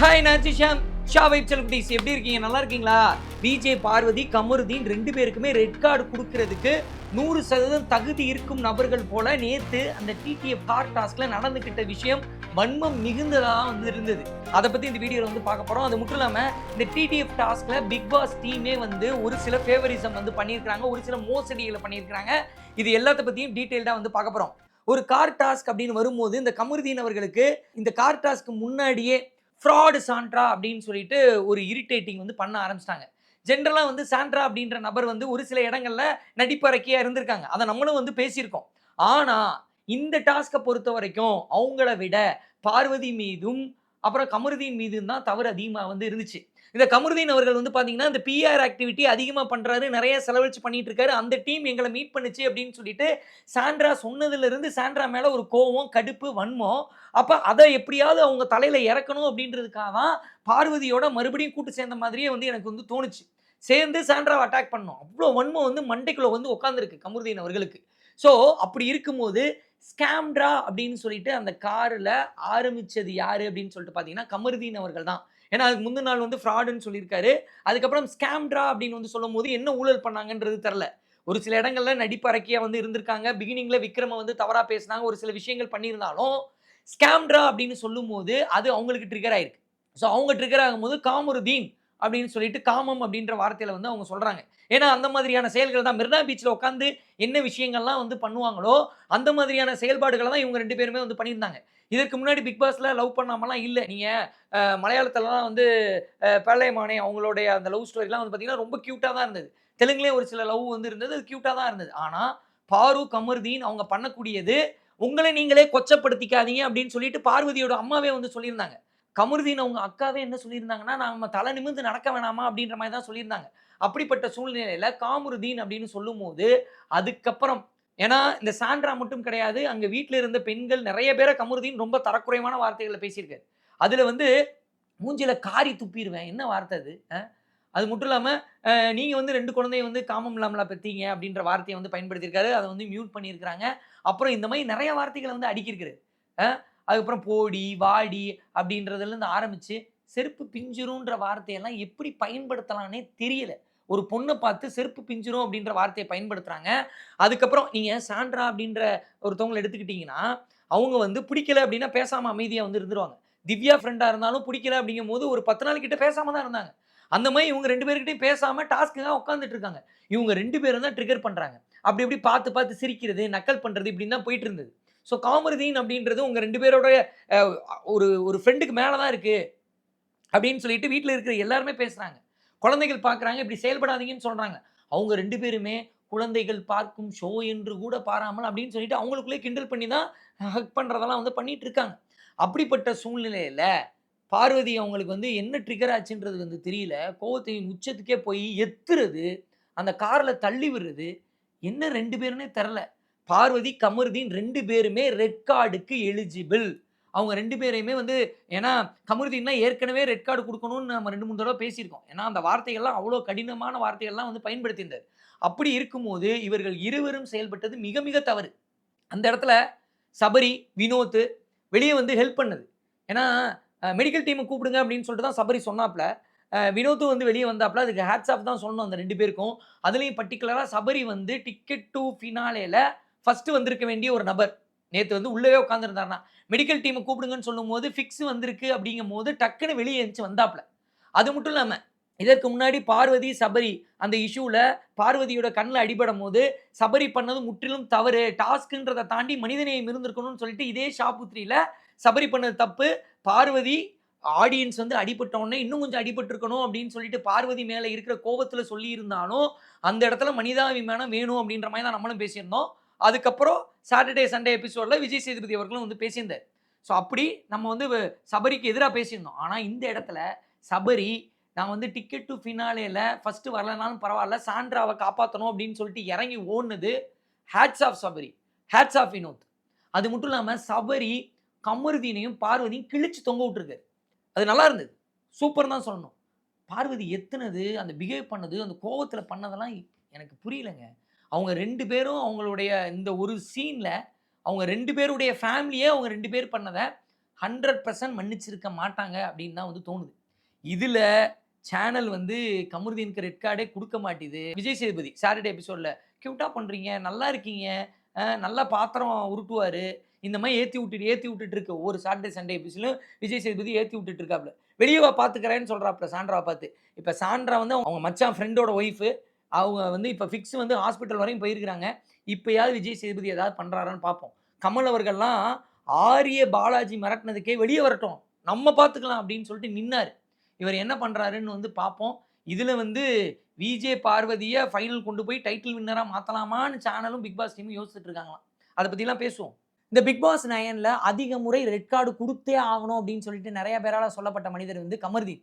Hi நான் ஜிஷாம் Shah vibe celebrities எப்படி இருக்கீங்க? நல்லா இருக்கீங்களா? விஜய் பார்வதி கமருதீன் ரெண்டு பேருக்குமே ரெட் கார்டு கொடுக்கறதுக்கு நூறு சதவீதம் தகுதி இருக்கும் நபர்கள் போல நேற்று அந்த டிடிஎஃப் கார் டாஸ்கில் நடந்துக்கிட்ட விஷயம் வன்மம் மிகுந்ததாக வந்து இருந்தது. அதை பற்றி இந்த வீடியோவில் வந்து பார்க்க போகிறோம் அது மட்டும் இல்லாமல் இந்த டிடிஎஃப் டாஸ்கில் பிக் பாஸ் டீமே வந்து ஒரு சில ஃபேவரிசம் வந்து பண்ணியிருக்கிறாங்க ஒரு சில மோசடிகளை பண்ணியிருக்கிறாங்க. இது எல்லாத்த பற்றியும் டீட்டெயில்டாக வந்து பார்க்க போகிறோம் ஒரு கார் டாஸ்க் அப்படின்னு வரும்போது இந்த கமருதீன் அவர்களுக்கு இந்த கார் டாஸ்க்கு முன்னாடியே ஃப்ராடு சாண்ட்ரா அப்படின்னு சொல்லிட்டு ஒரு இரிட்டேட்டிங் வந்து பண்ண ஆரம்பிச்சிட்டாங்க. ஜென்ரலாக வந்து சாண்ட்ரா அப்படின்ற நபர் வந்து ஒரு சில இடங்களில் நடிப்பறக்கையாக இருந்திருக்காங்க. அதை நம்மளும் வந்து பேசியிருக்கோம். ஆனால் இந்த டாஸ்க்கை பொறுத்த வரைக்கும் அவங்கள விட பார்வதி மீதும் அப்புறம் கமருதீன் மீதும் தான் தவறு அதிகமாக வந்து இருந்துச்சு. இந்த கமருதீன் அவர்கள் வந்து பார்த்தீங்கன்னா இந்த பிஆர் ஆக்டிவிட்டி அதிகமாக பண்ணுறாரு நிறைய செலவழிச்சு பண்ணிட்டு இருக்காரு அந்த டீம் எங்களை மீட் பண்ணுச்சு அப்படின்னு சொல்லிட்டு சாண்ட்ரா சொன்னதுலேருந்து சாண்ட்ரா மேலே ஒரு கோவம் கடுப்பு வன்மம். அப்போ அதை எப்படியாவது அவங்க தலையில் இறக்கணும் அப்படின்றதுக்காக தான் பார்வதியோட மறுபடியும் கூட்டு சேர்ந்த மாதிரியே வந்து எனக்கு வந்து தோணுச்சு. சேர்ந்து சாண்ட்ராவை அட்டாக் பண்ணோம். அவ்வளோ வன்மம் வந்து மண்டைக்குள்ளே வந்து உட்காந்துருக்கு கமருதீன் அவர்களுக்கு. ஸோ அப்படி இருக்கும்போது ஸ்கேம்ட்ரா அப்படின்னு சொல்லிட்டு அந்த காரில் ஆரம்பித்தது யார் அப்படின்னு சொல்லிட்டு பார்த்தீங்கன்னா கமருதீன் அவர்கள் தான். ஏன்னா அதுக்கு முந்தின நாள் வந்து ஃப்ராடுன்னு சொல்லியிருக்காரு. அதுக்கப்புறம் ஸ்கேம்ட்ரா அப்படின்னு வந்து சொல்லும் போது என்ன ஊழல் பண்ணாங்கன்றது தெரில ஒரு சில இடங்கள்ல நடிப்பறக்கையாக வந்து இருந்திருக்காங்க. பிகினிங்கில் விக்ரம வந்து தவறாக பேசினாங்க. ஒரு சில விஷயங்கள் பண்ணியிருந்தாலும் ஸ்கேம்ட்ரா அப்படின்னு சொல்லும்போது அது அவங்களுக்கு ட்ரிகர் ஆயிருக்கு. ஸோ அவங்க ட்ரிகர் ஆகும்போது காமருதீன் அப்படின்னு சொல்லிட்டு காமம் அப்படின்ற வார்த்தையில வந்து அவங்க சொல்றாங்க. ஏன்னா அந்த மாதிரியான செயல்கள் தான். மிர்னா பீச்சில் உட்காந்து என்ன விஷயங்கள்லாம் வந்து பண்ணுவாங்களோ அந்த மாதிரியான செயல்பாடுகளை தான் இவங்க ரெண்டு பேருமே வந்து பண்ணியிருந்தாங்க. இதற்கு முன்னாடி பிக் பாஸ்ல லவ் பண்ணாமலாம் இல்லை. நீங்கள் மலையாளத்துலலாம் வந்து பழையமானே அவங்களுடைய அந்த லவ் ஸ்டோரிலாம் வந்து பார்த்தீங்கன்னா ரொம்ப க்யூட்டாக தான் இருந்தது. தெலுங்குலேயே ஒரு சில லவ் வந்து இருந்தது. அது க்யூட்டாக தான் இருந்தது. ஆனால் பாரு கமருதீன் அவங்க பண்ணக்கூடியது உங்களை நீங்களே கொச்சப்படுத்திக்காதீங்க அப்படின்னு சொல்லிட்டு பார்வதியோட அம்மாவே வந்து சொல்லியிருந்தாங்க. கமருதீன் அவங்க அக்காவே என்ன சொல்லியிருந்தாங்கன்னா நம்ம தலை நிமிர்ந்து நடக்க வேணாமா? அப்படின்ற மாதிரி தான் சொல்லியிருந்தாங்க. அப்படிப்பட்ட சூழ்நிலையில் காமருதீன் அப்படின்னு சொல்லும்போது அதுக்கப்புறம் ஏன்னா இந்த சாண்ட்ரா மட்டும் கிடையாது அங்கே வீட்டில் இருந்த பெண்கள் நிறைய பேரை கமருதீன் ரொம்ப தரக்குறைவான வார்த்தைகளை பேசியிருக்காரு. அதில் வந்து மூஞ்சியில் காரி துப்பிடுவேன் என்ன வார்த்தை அது? அது மட்டும் இல்லாமல் நீங்கள் வந்து ரெண்டு குழந்தைய வந்து காமம் இல்லாமலா பெற்றீங்க அப்படின்ற வார்த்தையை வந்து பயன்படுத்தியிருக்காரு. அதை வந்து மியூட் பண்ணியிருக்கிறாங்க. அப்புறம் இந்த மாதிரி நிறைய வார்த்தைகளை வந்து அடிக்கிருக்காரு அதுக்கப்புறம் போடி வாடி அப்படின்றதுலேருந்து ஆரம்பித்து செருப்பு பிஞ்சிரும்ன்ற வார்த்தையெல்லாம் எப்படி பயன்படுத்தலான்னே தெரியல. ஒரு பொண்ணை பார்த்து செருப்பு பிஞ்சிரும் அப்படின்ற வார்த்தையை பயன்படுத்துகிறாங்க அதுக்கப்புறம் நீங்கள் சாண்ட்ரா அப்படின்ற ஒருத்தவங்களை எடுத்துக்கிட்டிங்கன்னா அவங்க வந்து பிடிக்கல அப்படின்னா பேசாமல் அமைதியாக வந்து இருந்துருவாங்க. திவ்யா ஃப்ரெண்டாக இருந்தாலும் பிடிக்கல அப்படிங்கும் போது ஒரு பத்து நாள் கிட்ட பேசாமல் தான் இருந்தாங்க. அந்த மாதிரி இவங்க ரெண்டு பேர்கிட்டயும் பேசாமல் டாஸ்க்குங்க உட்காந்துட்டு இருக்காங்க. இவங்க ரெண்டு பேரும் தான் ட்ரிகர் பண்ணுறாங்க அப்படி இப்படி பார்த்து பார்த்து சிரிக்கிறது நக்கல் பண்ணுறது இப்படின்னு தான் போயிட்டு இருந்தது. ஸோ காமருதீன் அப்படின்றது உங்கள் ரெண்டு பேரோட ஒரு ஒரு ஃப்ரெண்டுக்கு மேலே தான் இருக்குது அப்படின்னு சொல்லிட்டு வீட்டில் இருக்கிற எல்லாருமே பேசுகிறாங்க குழந்தைகள் பார்க்குறாங்க இப்படி செயல்படாதீங்கன்னு சொல்கிறாங்க அவங்க ரெண்டு பேருமே குழந்தைகள் பார்க்கும் ஷோ என்று கூட பாராமல் அப்படின்னு சொல்லிட்டு அவங்களுக்குள்ளே கிண்டல் பண்ணி தான் ஹக் பண்ணுறதெல்லாம் வந்து பண்ணிட்டு இருக்காங்க அப்படிப்பட்ட சூழ்நிலையில் பார்வதி அவங்களுக்கு வந்து என்ன ட்ரிகர் ஆச்சுன்றது வந்து தெரியல. கோவத்தையின் உச்சத்துக்கே போய் எத்துறது அந்த காரில் தள்ளி விடுறது என்ன ரெண்டு பேருன்னே தெரில பார்வதி கமருதீன் ரெண்டு பேருமே ரெட் கார்டுக்கு எலிஜிபிள் அவங்க ரெண்டு பேரையுமே வந்து ஏன்னா கமருதீன்னா ஏற்கனவே ரெட் கார்டு கொடுக்கணும்னு நம்ம ரெண்டு மூணு தடவை பேசியிருக்கோம். ஏன்னா அந்த வார்த்தைகள்லாம் அவ்வளோ கடினமான வார்த்தைகள்லாம் வந்து பயன்படுத்தியிருந்தார் அப்படி இருக்கும்போது இவர்கள் இருவரும் செயல்பட்டது மிக மிக தவறு. அந்த இடத்துல சபரி வினோத் வெளியே வந்து ஹெல்ப் பண்ணுது. ஏன்னா மெடிக்கல் டீமை கூப்பிடுங்க அப்படின்னு சொல்லிட்டு தான் சபரி சொன்னாப்ல வினோத்து வந்து வெளியே வந்தாப்புல அதுக்கு ஹேட்ஸ் ஆஃப் தான் சொன்னோம் அந்த ரெண்டு பேருக்கும். அதுலேயும் பர்டிகுலராக சபரி வந்து டிக்கெட் டு ஃபினாலேயில் ஃபஸ்ட்டு வந்திருக்க வேண்டிய ஒரு நபர். நேற்று வந்து உள்ளவே உட்காந்துருந்தாருனா மெடிக்கல் டீமை கூப்பிடுங்கன்னு சொல்லும்போது ஃபிக்ஸ் வந்திருக்கு. அப்படிங்கும் போது டக்குன்னு வெளியே எழுந்துச்சு வந்தாப்புல. அது மட்டும் இல்லாமல் இதற்கு முன்னாடி பார்வதி சபரி அந்த இஷ்யூவில் பார்வதியோட கண்ணில் அடிபடும் போது சபரி பண்ணது முற்றிலும் தவறு. டாஸ்க்குன்றதை தாண்டி மனிதநேயம் இருந்திருக்கணும்னு சொல்லிட்டு இதே ஷாபுத்திரியில் சபரி பண்ணது தப்பு. பார்வதி ஆடியன்ஸ் வந்து அடிபட்ட உடனே இன்னும் கொஞ்சம் அடிபட்டிருக்கணும் அப்படின்னு சொல்லிட்டு பார்வதி மேலே இருக்கிற கோபத்தில் சொல்லியிருந்தாலும் அந்த இடத்துல மனிதாபிமானம் வேணும் அப்படின்ற மாதிரி தான் நம்மளும் பேசியிருந்தோம். அதுக்கப்புறம் சாட்டர்டே சண்டே எபிசோடில் விஜய் சேதுபதி அவர்களும் வந்து பேசியிருந்தார். ஸோ அப்படி நம்ம வந்து வ- சபரிக்கு எதிராக பேசியிருந்தோம். ஆனால் இந்த இடத்துல சபரி நான் வந்து டிக்கெட் டு ஃபினாலேயில் ஃபஸ்ட்டு வரலனாலும் பரவாயில்ல சாண்ட்ராவை காப்பாற்றணும் அப்படின்னு சொல்லிட்டு இறங்கி ஓடுனது hats off Sabari. Hats off Vinoth. அது மட்டும் இல்லாமல் சபரி கமருதீனையும் பார்வதியும் கிழிச்சு தொங்க விட்டுருக்காரு. அது நல்லா இருந்தது. சூப்பர் தான் சொல்லணும். பார்வதி எத்துனது அந்த பிஹேவ் பண்ணது அந்த கோவத்தில் பண்ணதெல்லாம் எனக்கு புரியலைங்க. அவங்க ரெண்டு பேரும் அவங்களுடைய இந்த ஒரு சீனில் அவங்க ரெண்டு பேருடைய ஃபேமிலியே அவங்க ரெண்டு பேர் பண்ணதை ஹண்ட்ரட் பர்சன்ட் மன்னிச்சிருக்க மாட்டாங்க அப்படின்னு தான் வந்து தோணுது. இதில் சேனல் வந்து கமருதீனுக்கு ரெட் கார்டே கொடுக்க மாட்டேது. விஜய் சேதுபதி சாட்டர்டே எபிசோடில் க்யூட்டாக பண்ணுறீங்க நல்லா இருக்கீங்க நல்லா பாத்திரம் உருட்டுவார் இந்த மாதிரி ஏற்றி விட்டுட்டு ஏற்றி விட்டுட்டு இருக்கு. ஒவ்வொரு சாட்டர்டே சண்டே எபிசோடும் விஜய் சேதுபதி ஏற்றி விட்டுட்டு இருக்காப்புல வெளியே பார்த்துக்கிறேன்னு சொல்கிறாப்புல சாண்ட்ரா பார்த்து இப்போ சாண்ட்ரா வந்து அவங்க மச்சான் ஃப்ரெண்டோட ஒய்ஃபு அவங்க வந்து இப்போ ஃபிக்ஸ் வந்து ஹாஸ்பிட்டல் வரையும் போயிருக்கிறாங்க. இப்போயாவது விஜய் சேதுபதி ஏதாவது பண்ணுறாரான்னு பார்ப்போம் கமல் அவர்கள்லாம் ஆரிய பாலாஜி மிரட்டினதுக்கே வெளியே வரட்டும். நம்ம பார்த்துக்கலாம் அப்படின்னு சொல்லிட்டு நின்னார். இவர் என்ன பண்ணுறாருன்னு வந்து பார்ப்போம் இதில் வந்து விஜே பார்வதியை ஃபைனல் கொண்டு போய் டைட்டில் வின்னராக மாற்றலாமான்னு சேனலும் பிக் பாஸ் டீமும் யோசிச்சுட்டு இருக்காங்களாம். அதை பற்றிலாம் பேசுவோம். இந்த பிக் பாஸ் நயனில் அதிக முறை ரெட் கார்டு கொடுத்தே ஆகணும் அப்படின்னு சொல்லிட்டு நிறைய பேரால் சொல்லப்பட்ட மனிதர் வந்து கமர்தீன்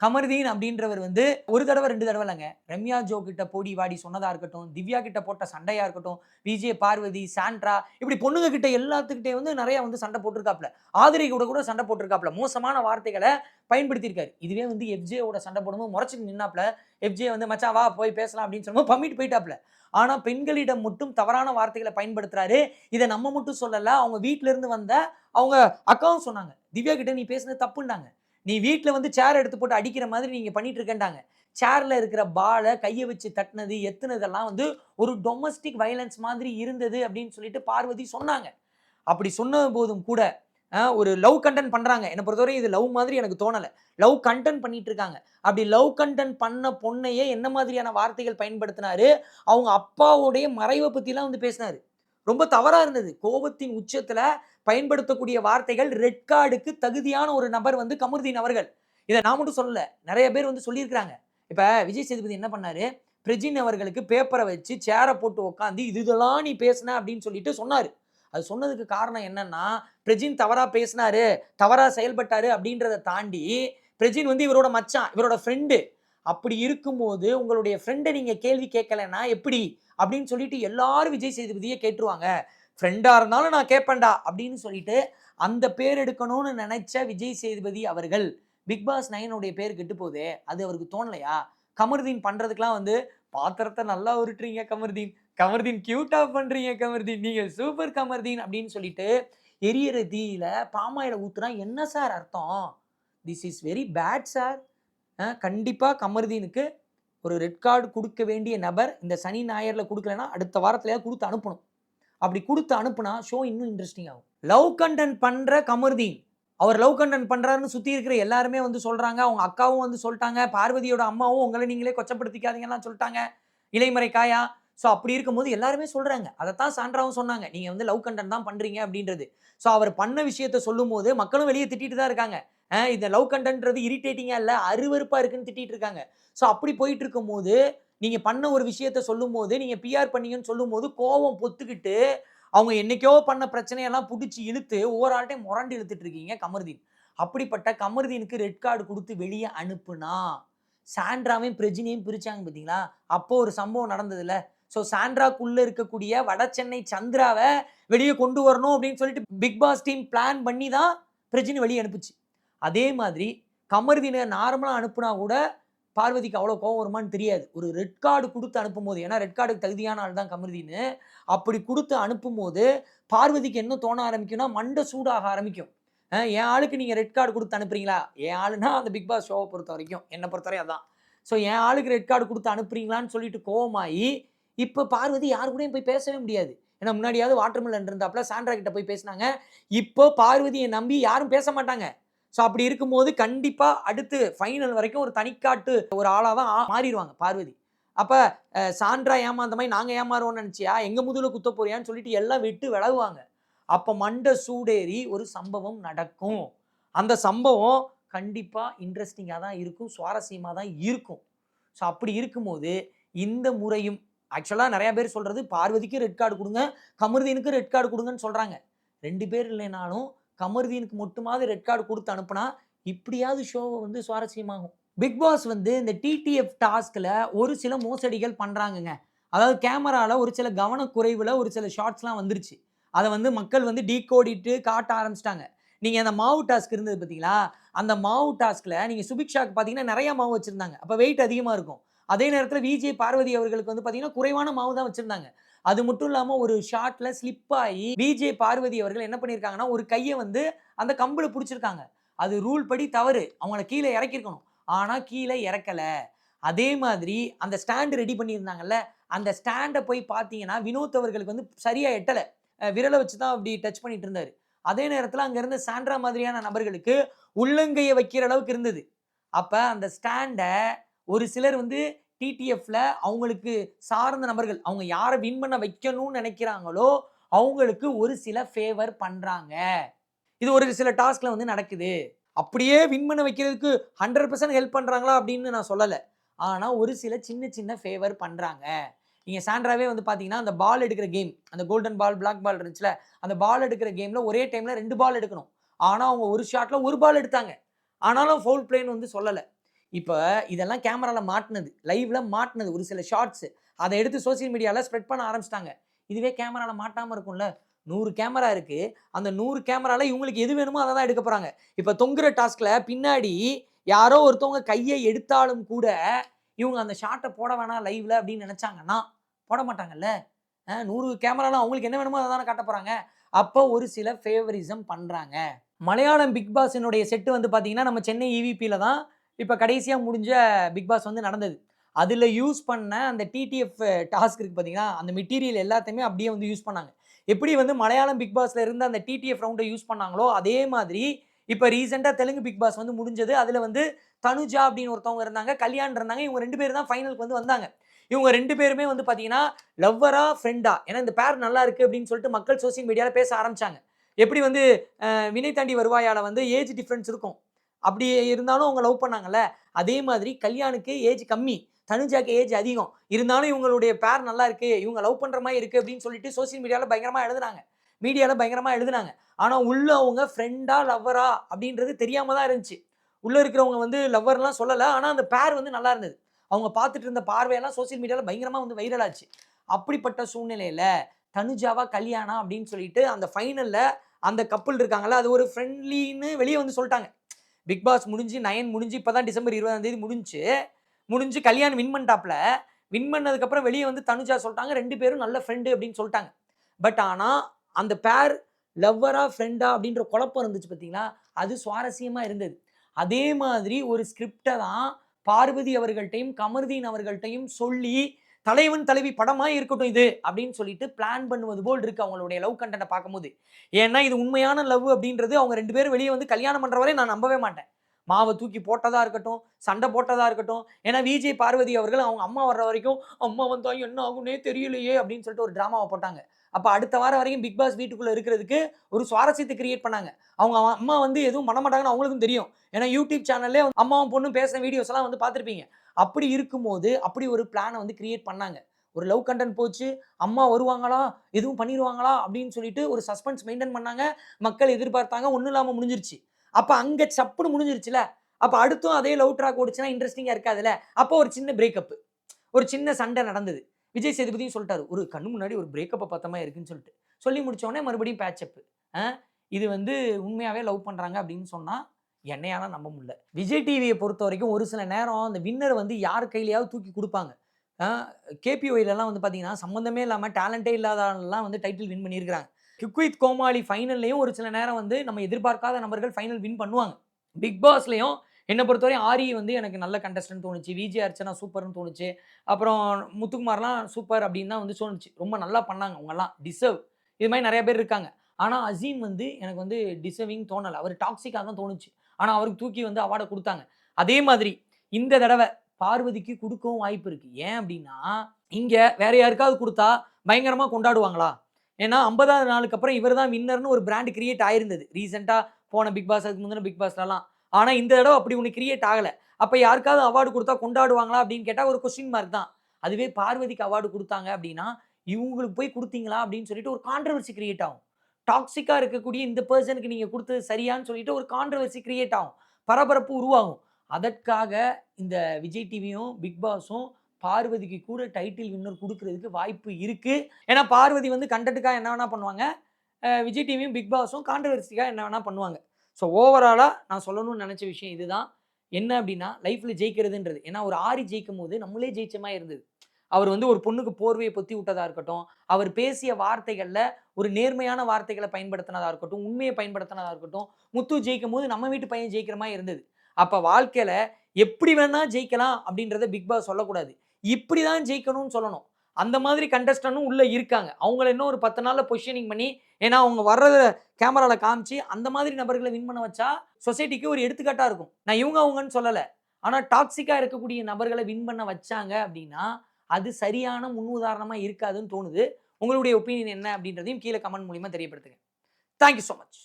கமர்தீன் அப்படின்றவர் வந்து ஒரு தடவை ரெண்டு தடவை இல்லைங்க ரம்யா ஜோ கிட்ட போடி வாடி சொன்னதா இருக்கட்டும் திவ்யா கிட்ட போட்ட சண்டையா இருக்கட்டும் விஜய் பார்வதி சாண்ட்ரா இப்படி பொண்ணுங்க கிட்ட எல்லாத்துக்கிட்டே வந்து நிறைய வந்து சண்டை போட்டிருக்காப்ல. ஆதிரை கூட கூட சண்டை போட்டிருக்காப்ல. மோசமான வார்த்தைகளை பயன்படுத்தியிருக்காரு. இதுவே வந்து எஃப்ஜேவோட சண்டை போடும்போது முறைச்சிட்டு நின்னாப்ல. எஃப்ஜே வந்து மச்சான் வா போய் பேசலாம் அப்படின்னு சொல்லும்போது பம்மிட்டு போயிட்டாப்ல. ஆனா பெண்களிடம் மட்டும் தவறான வார்த்தைகளை பயன்படுத்துறாரு. இதை நம்ம மட்டும் சொல்லல. அவங்க வீட்ல இருந்து வந்த அவங்க அக்காவும் சொன்னாங்க. திவ்யா கிட்ட நீ பேசுனது தப்புன்னாங்க. நீ வீட்டில் வந்து சேர் எடுத்து போட்டு அடிக்கிற மாதிரி நீங்கள் பண்ணிட்டு இருக்கேன்டாங்க சேரில் இருக்கிற பாலை கையை வச்சு தட்டினது எத்துனதெல்லாம் வந்து ஒரு டொமஸ்டிக் வயலன்ஸ் மாதிரி இருந்தது அப்படின்னு சொல்லிட்டு பார்வதி சொன்னாங்க. அப்படி சொன்ன போதும் கூட ஒரு லவ் கண்டென்ட் பண்ணுறாங்க என்னை பொறுத்தவரை இது லவ் மாதிரி எனக்கு தோணலை. லவ் கண்டென்ட் பண்ணிட்டு இருக்காங்க அப்படி லவ் கண்டென்ட் பண்ண பொண்ணையே என்ன மாதிரியான வார்த்தைகள் பயன்படுத்தினாரு? அவங்க அப்பாவுடைய மறைவை பற்றிலாம் வந்து பேசினாரு. ரொம்ப தவறாக இருந்தது. கோபத்தின் உச்சத்தில் பயன்படுத்தக்கூடிய வார்த்தைகள் ரெட் கார்டுக்கு தகுதியான ஒரு நபர் வந்து கமருதீன் அவர்கள். இதை நான் மட்டும் சொல்லலை. நிறைய பேர் வந்து சொல்லியிருக்கிறாங்க. இப்போ விஜய் சேதுபதி என்ன பண்ணார்? பிரஜின் அவர்களுக்கு பேப்பரை வச்சு சேரை போட்டு உட்காந்து இது இதெல்லாம் நீ பேசின அப்படின்னு சொல்லிட்டு சொன்னார். அது சொன்னதுக்கு காரணம் என்னன்னா பிரஜின் தவறாக பேசினாரு தவறாக செயல்பட்டாரு அப்படின்றத தாண்டி பிரஜின் வந்து இவரோட மச்சான் இவரோட ஃப்ரெண்டு அப்படி இருக்கும்போது உங்களுடைய ஃப்ரெண்டை நீங்கள் கேள்வி கேட்கலன்னா எப்படி? அப்படின்னு சொல்லிட்டு எல்லாரும் விஜய் சேதுபதியை கேட்டுருவாங்க. ஃப்ரெண்டாக இருந்தாலும் நான் கேட்பேன்டா அப்படின்னு சொல்லிட்டு அந்த பேர் எடுக்கணும்னு நினைச்ச விஜய் சேதுபதி அவர்கள் பிக் பாஸ் நைனுடைய பேர் கெட்டு போதே அது அவருக்கு தோணலையா? கமர்தீன் பண்ணுறதுக்கெலாம் வந்து பாத்திரத்தை நல்லா உருட்டுறீங்க கமர்தீன். கமர்தீன் கியூட்டா பண்ணுறீங்க கமர்தீன். நீங்கள் சூப்பர் கமர்தீன் அப்படின்னு சொல்லிட்டு எரியற தீயில பாமாயில ஊத்துனா என்ன சார் அர்த்தம்? This is very bad sir கண்டிப்பாக கமர்தீனுக்கு ஒரு ரெட் கார்டு கொடுக்க வேண்டிய நபர் இந்த சனி ஞாயிறில் கொடுக்கலன்னா அடுத்த வாரத்துலயா கொடுத்து அனுப்பணும். அப்படி கொடுத்து அனுப்புனா ஷோ இன்னும் இன்ட்ரெஸ்டிங் ஆகும். லவ் கண்டென்ட் பண்ணுற கமர்தீன். அவர் லவ் கண்டென்ட் பண்ணுறாருன்னு சுற்றி இருக்கிற எல்லாருமே வந்து சொல்கிறாங்க அவங்க அக்காவும் வந்து சொல்லிட்டாங்க. பார்வதியோட அம்மாவும் உங்களை நீங்களே கொச்சப்படுத்திக்காதீங்கலாம் சொல்லிட்டாங்க. இலைமறை காயா. ஸோ அப்படி இருக்கும்போது எல்லாருமே சொல்கிறாங்க அதைத்தான் சாண்ட்ராவும் சொன்னாங்க. நீங்கள் வந்து லவ் கண்டென்ட் தான் பண்ணுறீங்க அப்படின்றது. ஸோ அவர் பண்ண விஷயத்த சொல்லும் போது மக்களும் வெளியே திட்டிட்டு தான் இருக்காங்க. இந்த லவ் கண்டென்ட்றது இரிட்டேட்டிங்காக இல்லை அருவருப்பா இருக்குன்னு திட்டிட்டு இருக்காங்க. ஸோ அப்படி போயிட்டு இருக்கும்போது நீங்கள் பண்ண ஒரு விஷயத்த சொல்லும் போது பிஆர் பண்ணீங்கன்னு சொல்லும் போது கோவம் பொத்துக்கிட்டு அவங்க என்னைக்கோ பண்ண பிரச்சனையெல்லாம் பிடிச்சி இழுத்து ஒவ்வொரு முரண்டு இழுத்துட்டு இருக்கீங்க கமருதீன். அப்படிப்பட்ட கமருதீனுக்கு ரெட் கார்டு கொடுத்து வெளியே அனுப்புனா சாண்ட்ராவையும் பிரஜினியும் பிரித்தாங்க பார்த்தீங்களா அப்போ ஒரு சம்பவம் நடந்ததுல. ஸோ சாண்ட்ராக்குள்ள இருக்கக்கூடிய வட சென்னை சந்திராவை வெளியே கொண்டு வரணும் அப்படின்னு சொல்லிட்டு பிக் பாஸ் டீம் பிளான் பண்ணி தான் பிரஜினி வெளியே அனுப்புச்சு. அதே மாதிரி கமர்தீனை நார்மலாக அனுப்புனா கூட பார்வதிக்கு அவ்வளோ கோவம் வருமான்னு தெரியாது. ஒரு ரெட் கார்டு கொடுத்து அனுப்பும்போது ஏன்னா ரெட் கார்டுக்கு தகுதியான ஆள் தான் கமருதீன்னு அப்படி கொடுத்து அனுப்பும்போது பார்வதிக்கு என்ன தோண ஆரம்பிக்கும்னா மண்டை சூடாக ஆரம்பிக்கும். என் ஆளுக்கு நீங்கள் ரெட் கார்டு கொடுத்து அனுப்புறீங்களா? என் ஆளுனா அந்த பிக் பாஸ் ஷோவை பொறுத்த வரைக்கும் என்னை பொறுத்தவரை அதான். ஸோ என் ஆளுக்கு ரெட் கார்டு கொடுத்து அனுப்புறீங்களான்னு சொல்லிட்டு கோவமாயி இப்போ பார்வதி யார் கூடயும் போய் பேசவே முடியாது. ஏன்னா முன்னாடியாவது வாட்டர்மில்லன் இருந்தாப்புல சாண்ட்ரா கிட்ட போய் பேசினாங்க. இப்போ பார்வதியை நம்பி யாரும் பேச மாட்டாங்க. ஸோ அப்படி இருக்கும்போது கண்டிப்பாக அடுத்து ஃபைனல் வரைக்கும் ஒரு தனிக்காட்டு ஒரு ஆளாக தான் மாறிடுவாங்க பார்வதி. அப்போ சாண்ட்ரா ஏமாந்த மாதிரி நாங்கள் ஏமாறுவோம்னு நினச்சியா? எங்கள் முதுகில் குத்த போறியான்னு சொல்லிட்டு எல்லாம் விட்டு விலகுவாங்க. அப்போ மண்டை சூடேறி ஒரு சம்பவம் நடக்கும். அந்த சம்பவம் கண்டிப்பாக இன்ட்ரெஸ்டிங்காக தான் இருக்கும் சுவாரஸ்யமாக தான் இருக்கும். ஸோ அப்படி இருக்கும்போது இந்த முறையும் ஆக்சுவலாக நிறையா பேர் சொல்கிறது பார்வதிக்கு ரெட் கார்டு கொடுங்க கமருதீனுக்கு ரெட் கார்டு கொடுங்கன்னு சொல்கிறாங்க ரெண்டு பேர் இல்லைனாலும் கமருதீனுக்கு மட்டுமாவது ரெட் கார்டு கொடுத்து அனுப்புனா இப்படியாவது ஷோவை வந்து சுவாரஸ்யமாகும். பிக் பாஸ் வந்து இந்த டிடிஎஃப் டாஸ்கில் ஒரு சில மோசடிகள் பண்ணுறாங்கங்க அதாவது கேமராவில் ஒரு சில கவனக்குறைவில் ஒரு சில ஷார்ட்ஸ்லாம் வந்துருச்சு. அதை வந்து மக்கள் வந்து டீகோடிட்டு காட்ட ஆரம்பிச்சிட்டாங்க. நீங்கள் அந்த மாவு டாஸ்க் இருந்தது பார்த்தீங்களா அந்த மாவு டாஸ்கில் நீங்கள் சுபிக்ஷாக்கு பார்த்தீங்கன்னா நிறையா மாவு வச்சுருந்தாங்க. அப்போ வெயிட் அதிகமாக இருக்கும். அதே நேரத்தில் விஜய் பார்வதி அவர்களுக்கு வந்து பார்த்தீங்கன்னா குறைவான மாவு தான் வச்சுருந்தாங்க. அது மட்டும் இல்லாமல் ஒரு ஷார்ட்ல ஸ்லிப் ஆகி விஜே பார்வதி அவர்கள் என்ன பண்ணியிருக்காங்கன்னா ஒரு கையை வந்து அந்த கம்பில் பிடிச்சிருக்காங்க. அது ரூல் படி தவறு. அவங்கள கீழே இறக்கிருக்கணும். ஆனால் கீழே இறக்கல. அதே மாதிரி அந்த ஸ்டாண்டு ரெடி பண்ணியிருந்தாங்கல்ல அந்த ஸ்டாண்டை போய் பார்த்தீங்கன்னா வினோத் அவர்களுக்கு வந்து சரியாக எட்டலை. விரலை வச்சு தான் அப்படி டச் பண்ணிட்டு இருந்தார் அதே நேரத்தில் அங்கேருந்து சாண்ட்ரா மாதிரியான நபர்களுக்கு உள்ளங்கையை வைக்கிற அளவுக்கு இருந்தது. அப்போ அந்த ஸ்டாண்டை ஒரு சிலர் வந்து டிடிஎஃப்ல அவங்களுக்கு சார்ந்த நபர்கள் அவங்க யாரை வின் பண்ண வைக்கணும்னு நினைக்கிறாங்களோ அவங்களுக்கு ஒரு சில ஃபேவர் பண்ணுறாங்க இது ஒரு சில டாஸ்கில் வந்து நடக்குது. அப்படியே வின் பண்ண வைக்கிறதுக்கு ஹண்ட்ரட் பர்சன்ட் ஹெல்ப் பண்ணுறாங்களா அப்படின்னு நான் சொல்லலை. ஆனால் ஒரு சில சின்ன சின்ன ஃபேவர் பண்ணுறாங்க நீங்கள் சாண்ட்ராவே வந்து பார்த்தீங்கன்னா அந்த பால் எடுக்கிற கேம் அந்த கோல்டன் பால் பிளாக் பால் இருந்துச்சுல அந்த பால் எடுக்கிற கேமில் ஒரே டைமில் ரெண்டு பால் எடுக்கணும். ஆனால் அவங்க ஒரு ஷாட்டில் ஒரு பால் எடுத்தாங்க. ஆனாலும் ஃபவுல் பிளேன்னு வந்து சொல்லலை. இப்போ இதெல்லாம் கேமராவில் மாட்டினது லைவ்ல மாட்டினது ஒரு சில ஷார்ட்ஸ் அதை எடுத்து சோஷியல் மீடியாவில் ஸ்ப்ரெட் பண்ண ஆரம்பிச்சிட்டாங்க. இதுவே கேமராவில் மாட்டாமல் இருக்கும்ல? நூறு கேமரா இருக்கு. அந்த நூறு கேமராவில் இவங்களுக்கு எது வேணுமோ அதை தான் எடுக்க போறாங்க. இப்போ தொங்குற டாஸ்க்ல பின்னாடி யாரோ ஒருத்தவங்க கையை எடுத்தாலும் கூட இவங்க அந்த ஷாட்டை போட வேணாம் லைவ்ல அப்படின்னு நினைச்சாங்கன்னா போட மாட்டாங்கல்ல? நூறு கேமராலாம் அவங்களுக்கு என்ன வேணுமோ அதை தானே காட்ட போறாங்க. அப்போ ஒரு சில ஃபேவரிசம் பண்றாங்க. மலையாளம் பிக் பாஸினுடைய செட்டு வந்து பார்த்தீங்கன்னா நம்ம சென்னை இவிபியில் தான் இப்போ கடைசியாக முடிஞ்ச பிக் பாஸ் வந்து நடந்தது. அதில் யூஸ் பண்ண அந்த டிடிஎஃப் டாஸ்க் இருக்கு பார்த்தீங்கன்னா அந்த மெட்டீரியல் எல்லாத்தையுமே அப்படியே வந்து யூஸ் பண்ணாங்க. எப்படி வந்து மலையாளம் பிக் பாஸில் இருந்து அந்த டிடிஎஃப் ரவுண்டை யூஸ் பண்ணாங்களோ அதே மாதிரி இப்போ ரீசெண்டாக தெலுங்கு பிக் பாஸ் வந்து முடிஞ்சது. அதில் வந்து தனுஜா அப்படின்னு ஒருத்தவங்க இருந்தாங்க கல்யாண் இருந்தாங்க. இவங்க ரெண்டு பேர் தான் ஃபைனலுக்கு வந்து வந்தாங்க. இவங்க ரெண்டு பேருமே வந்து பார்த்தீங்கன்னா லவ்வரா ஃப்ரெண்டா ஏன்னா இந்த பேர் நல்லா இருக்குது அப்படின்னு சொல்லிட்டு மக்கள் சோசியல் மீடியாவில் பேச ஆரம்பித்தாங்க எப்படி வந்து வினை தாண்டி வருவாயால் வந்து ஏஜ் டிஃப்ரென்ஸ் இருக்கும். அப்படி இருந்தாலும் அவங்க லவ் பண்ணாங்கல்ல? அதே மாதிரி கல்யாணுக்கு ஏஜ் கம்மி. தனுஜாக்கு ஏஜ் அதிகம். இருந்தாலும் இவங்களுடைய பேர் நல்லா இருக்கு. இவங்க லவ் பண்ணுற மாதிரி இருக்குது அப்படின்னு சொல்லிட்டு சோசியல் மீடியாவில் பயங்கரமாக எழுதுனாங்க. மீடியாவில் பயங்கரமாக எழுதுனாங்க. ஆனால் உள்ள அவங்க ஃப்ரெண்டா லவ்வரா அப்படின்றது தெரியாமல் தான் இருந்துச்சு. உள்ளே இருக்கிறவங்க வந்து லவ்வர்லாம் சொல்லலை. ஆனால் அந்த பேர் வந்து நல்லா இருந்தது. அவங்க பார்த்துட்டு இருந்த பார்வையெல்லாம் சோசியல் மீடியாவில் பயங்கரமாக வந்து வைரல் ஆச்சு. அப்படிப்பட்ட சூழ்நிலையில் தனுஜாவா கல்யாணம் அப்படின்னு சொல்லிட்டு அந்த ஃபைனலில் அந்த கப்பல் இருக்காங்கல்ல அது ஒரு ஃப்ரெண்ட்லின்னு வெளியே வந்து சொல்லிட்டாங்க. பிக் பாஸ் முடிஞ்சு நயன் முடிஞ்சு இப்போ தான் டிசம்பர் இருபதாம் தேதி முடிஞ்சு முடிஞ்சு கல்யாணம் வின் பண்ணிட்டாப்ல. வின் பண்ணதுக்கப்புறம் வெளியே வந்து தனுஜா சொல்லிட்டாங்க ரெண்டு பேரும் நல்ல ஃப்ரெண்டு அப்படின்னு சொல்லிட்டாங்க. பட் ஆனால் அந்த பேர் லவ்வரா ஃப்ரெண்டா அப்படின்ற குழப்பம் இருந்துச்சு பார்த்தீங்களா அது சுவாரஸ்யமாக இருந்தது. அதே மாதிரி ஒரு ஸ்கிரிப்டை தான் பார்வதி அவர்கள்ட்டையும் கமர்தீன் அவர்கள்ட்டையும் சொல்லி தலைவன் தலைவி படமாக இருக்கட்டும் இது அப்படின்னு சொல்லிட்டு பிளான் பண்ணுவது போல் இருக்கு அவங்களுடைய லவ் கண்டனை பார்க்கும்போது. ஏன்னா இது உண்மையான லவ் அப்படின்றது அவங்க ரெண்டு பேரும் வெளியே வந்து கல்யாணம் பண்ணுற வரை நான் நம்பவே மாட்டேன். மாவை தூக்கி போட்டதாக இருக்கட்டும் சண்டை போட்டதாக இருக்கட்டும் ஏன்னா விஜய் பார்வதி அவர்கள் அவங்க அம்மா வர்ற வரைக்கும் அம்மா வந்தால் என்ன ஆகும்னே தெரியலையே அப்படின்னு சொல்லிட்டு ஒரு ட்ராமாவை போட்டாங்க. அப்போ அடுத்த வாரம் வரைக்கும் பிக் பாஸ் வீட்டுக்குள்ளே இருக்கிறதுக்கு ஒரு சுவாரஸ்யத்தை கிரியேட் பண்ணாங்க. அவங்க அம்மா வந்து எதுவும் பண்ண மாட்டாங்கன்னு அவங்களுக்கும் தெரியும். ஏன்னா யூடியூப் சேனல்லே அம்மாவும் பொண்ணும் பேசுகிற வீடியோஸ்லாம் வந்து பார்த்துருப்பீங்க. அப்படி இருக்கும்போது அப்படி ஒரு பிளானை வந்து கிரியேட் பண்ணாங்க. ஒரு லவ் கண்டென்ட் போச்சு. அம்மா வருவாங்களா? எதுவும் பண்ணிடுவாங்களா அப்படின்னு சொல்லிட்டு ஒரு சஸ்பென்ஸ் மெயின்டைன் பண்ணாங்க. மக்கள் எதிர்பார்த்தாங்க. ஒன்றும் இல்லாமல் முடிஞ்சிருச்சு. அப்போ அங்கே சப்புன்னு முடிஞ்சிருச்சுல. அப்போ அடுத்தும் அதே லவ் ட்ராக் ஓடிச்சுன்னா இன்ட்ரெஸ்டிங்காக இருக்காதுல்ல அப்போ ஒரு சின்ன பிரேக்கப் ஒரு சின்ன சண்டை நடந்தது. விஜய் சேதுபதியும் சொல்லிட்டாரு ஒரு கண்ணு முன்னாடி ஒரு பிரேக்கப்பை பத்தமாக இருக்குன்னு சொல்லிட்டு. சொல்லி முடிச்சோடனே மறுபடியும் பேச்சப்பு இது வந்து உண்மையாகவே லவ் பண்ணுறாங்க அப்படின்னு சொன்னால் என்னையால நம்ப முடியல. விஜய் டிவியை பொறுத்த வரைக்கும் ஒரு சில நேரம் அந்த வின்னர் வந்து யார் கையிலையாவது தூக்கி கொடுப்பாங்க. கேபிஒயிலெல்லாம் வந்து பார்த்தீங்கன்னா சம்மந்தமே இல்லாமல் டேலண்டே இல்லாத வந்து டைட்டில் வின் பண்ணியிருக்கிறாங்க கிக்வித் கோமாளி ஃபைனல்லையும் ஒரு சில நேரம் வந்து நம்ம எதிர்பார்க்காத நபர்கள் ஃபைனல் வின் பண்ணுவாங்க. பிக் பாஸ்லையும் என்னை பொறுத்தவரை ஆரி வந்து எனக்கு நல்ல கண்டஸ்டன்ட் தோணுச்சு. விஜய் அர்ச்சனா சூப்பர்னு தோணுச்சு. அப்புறம் முத்துக்குமார்லாம் சூப்பர் அப்படின்னு தான் வந்து தோணுச்சு. ரொம்ப நல்லா பண்ணாங்க அவங்கெல்லாம். டிசர்வ் இது மாதிரி நிறைய பேர் இருக்காங்க. ஆனால் அசீம் வந்து எனக்கு வந்து டிசர்விங் தோணலை. அவர் டாக்ஸிக்காக தான் தோணுச்சு. ஆனால் அவருக்கு தூக்கி வந்து அவார்டை கொடுத்தாங்க. அதே மாதிரி இந்த தடவை பார்வதிக்கு கொடுக்கவும் வாய்ப்பு இருக்குது ஏன் அப்படின்னா இங்கே வேற யாருக்காவது கொடுத்தா பயங்கரமாக கொண்டாடுவாங்களா? ஏன்னா ஐம்பதாவது நாளுக்கு அப்புறம் இவர் தான் வின்னர்னு ஒரு பிராண்ட் கிரியேட் ஆயிருந்தது. ரீசெண்டாக போன பிக் பாஸ் அதுக்கு முந்தின பிக் பாஸ்லலாம் ஆனால் இந்த தடவை அப்படி ஒன்று கிரியேட் ஆகலை. அப்போ யாருக்காவது அவார்டு கொடுத்தா கொண்டாடுவாங்களா அப்படின்னு கேட்டால் ஒரு கொஸ்டின் மார்க் தான். அதுவே பார்வதிக்கு அவார்டு கொடுத்தாங்க அப்படின்னா இவங்களுக்கு போய் கொடுத்தீங்களா அப்படின்னு சொல்லிட்டு ஒரு கான்ட்ரவர்சி கிரியேட் ஆகும். டாக்ஸிக்காக இருக்கக்கூடிய இந்த பர்சனுக்கு நீங்கள் கொடுத்தது சரியான்னு சொல்லிட்டு ஒரு கான்ட்ரவர்சி கிரியேட் ஆகும். பரபரப்பு உருவாகும். அதற்காக இந்த விஜய் டிவியும் பிக் பாஸும் பார்வதிக்கு கூட டைட்டில் வின்னர் கொடுக்கறதுக்கு வாய்ப்பு இருக்குது ஏன்னா பார்வதி வந்து கண்டென்ட்டுக்காக என்ன வேணால் பண்ணுவாங்க. விஜய் டிவியும் பிக் பாஸும் கான்ட்ரவர்சிக்காக என்ன வேணால் பண்ணுவாங்க. ஸோ ஓவராலாக நான் சொல்லணும்னு நினச்ச விஷயம் இதுதான். என்ன அப்படின்னா லைஃப்பில் ஜெயிக்கிறதுன்றது. ஏன்னா ஒரு ஆரி ஜெயிக்கும் போது நம்மளே ஜெயிச்சமா இருந்தது. அவர் வந்து ஒரு பொண்ணுக்கு போர்வையை பொத்தி விட்டதா இருக்கட்டும் அவர் பேசிய வார்த்தைகளில் ஒரு நேர்மையான வார்த்தைகளை பயன்படுத்தினதா இருக்கட்டும் உண்மையை பயன்படுத்தினதா இருக்கட்டும் முத்து ஜெயிக்கும் போது நம்ம வீட்டு பையன் ஜெயிக்கிற மாதிரி இருந்தது. அப்போ வாழ்க்கையில் எப்படி வேணால் ஜெயிக்கலாம் அப்படின்றத பிக் பாஸ் சொல்லக்கூடாது. இப்படிதான் ஜெயிக்கணும்னு சொல்லணும். அந்த மாதிரி கண்டஸ்டனும் உள்ளே இருக்காங்க. அவங்கள இன்னும் ஒரு பத்து நாளில் பொசிஷனிங் பண்ணி ஏன்னா அவங்க வர்றத கேமராவில் காமிச்சு அந்த மாதிரி நபர்களை வின் பண்ண வச்சா சொசைட்டிக்கு ஒரு எடுத்துக்காட்டாக இருக்கும். நான் இவங்க அவங்கன்னு சொல்லலை. ஆனால் டாக்ஸிக்காக இருக்கக்கூடிய நபர்களை வின் பண்ண வச்சாங்க அப்படின்னா அது சரியான முன்னுதாரணமாக இருக்காதுன்னு தோணுது. உங்களுடைய ஒப்பீனியன் என்ன அப்படின்றதையும் கீழே கமெண்ட் மூலியமா தெரியப்படுத்துங்க. Thank you so much